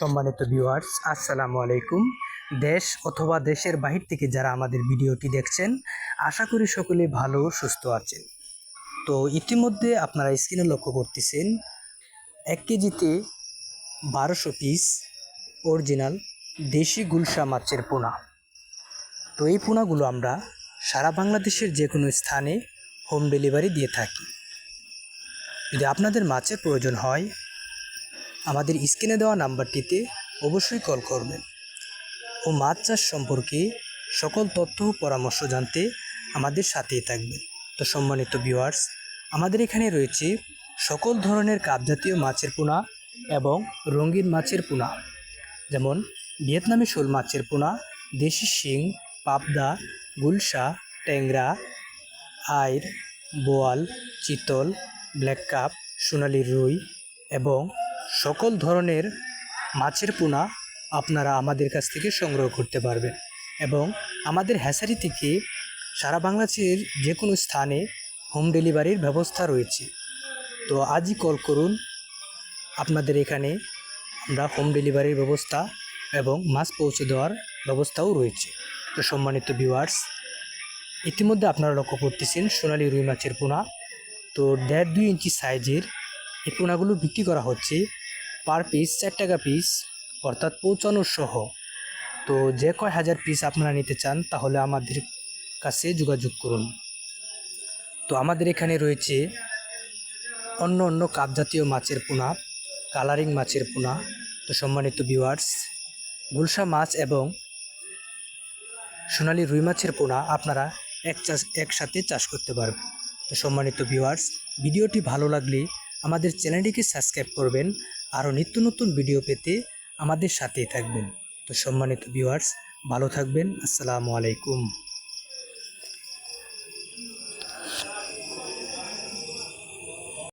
সম্মানিত ভিউয়ার্স আসসালামু আলাইকুম। দেশ অথবা দেশের বাহির থেকে যারা আমাদের ভিডিওটি দেখছেন, আশা করি সকলে ভালো, সুস্থ আছেন। তো ইতিমধ্যে আপনারা স্ক্রিনে লক্ষ্য করতেছেন, এক কেজিতে বারোশো পিস অরিজিনাল দেশি গুলশা মাছের পোনা। তো এই পোনাগুলো আমরা সারা বাংলাদেশের যে কোনো স্থানে হোম ডেলিভারি দিয়ে থাকি। যদি আপনাদের মাছের প্রয়োজন হয় আমাদের স্ক্রিনে দেওয়া নাম্বারটিতে অবশ্যই কল করবেন ও মাছ চাষ সম্পর্কে সকল তথ্য ও পরামর্শ জানতে আমাদের সাথেই থাকবেন। তো সম্মানিত ভিউয়ার্স আমাদের এখানে রয়েছে সকল ধরনের কাপজাতীয় মাছের পোনা এবং রঙিন মাছের পোনা। যেমন ভিয়েতনামি শোল মাছের পোনা, দেশি শিং, পাবদা, গুলশা, ট্যাংরা, আইর, বোয়াল, চিতল, ব্ল্যাক কাপ, সোনালি রুই এবং সকল ধরনের মাছের পোনা আপনারা আমাদের কাছ থেকে সংগ্রহ করতে পারবেন এবং আমাদের হ্যাসারি থেকে সারা বাংলাদেশের যে কোনো স্থানে হোম ডেলিভারির ব্যবস্থা রয়েছে। তো আজই কল করুন, আপনাদের এখানে আমরা হোম ডেলিভারির ব্যবস্থা এবং মাছ পৌঁছে দেওয়ার ব্যবস্থাও রয়েছে। তো সম্মানিত ভিউয়ার্স, ইতিমধ্যে আপনারা লক্ষ্য করতেছেন সোনালি রুই মাছের পোনা। তো দেড় দুই ইঞ্চি সাইজের এই পোনাগুলো বিক্রি করা হচ্ছে পার পিস চার টাকা পিস অর্থাৎ পৌঁছানোর সহ। তো যে কয় হাজার পিস আপনারা নিতে চান, তাহলে আমাদের কাছে যোগাযোগ করুন। তো আমাদের এখানে রয়েছে অন্য অন্য কাপ জাতীয় মাছের পোনা কালারিং মাছের পোনা। তো সম্মানিত ভিউয়ার্স গুলশা মাছ এবং সোনালি রুই মাছের পোনা আপনারা এক চাষ একসাথে চাষ করতে পারবেন। তো সম্মানিত ভিউয়ার্স ভিডিওটি ভালো লাগলে আমাদের চ্যানেলটিকে সাবস্ক্রাইব করবেন আরও নিত্য নতুন ভিডিও পেতে আমাদের সাথেই থাকবেন। তো সম্মানিত ভিউয়ার্স ভালো থাকবেন। আসসালামু আলাইকুম।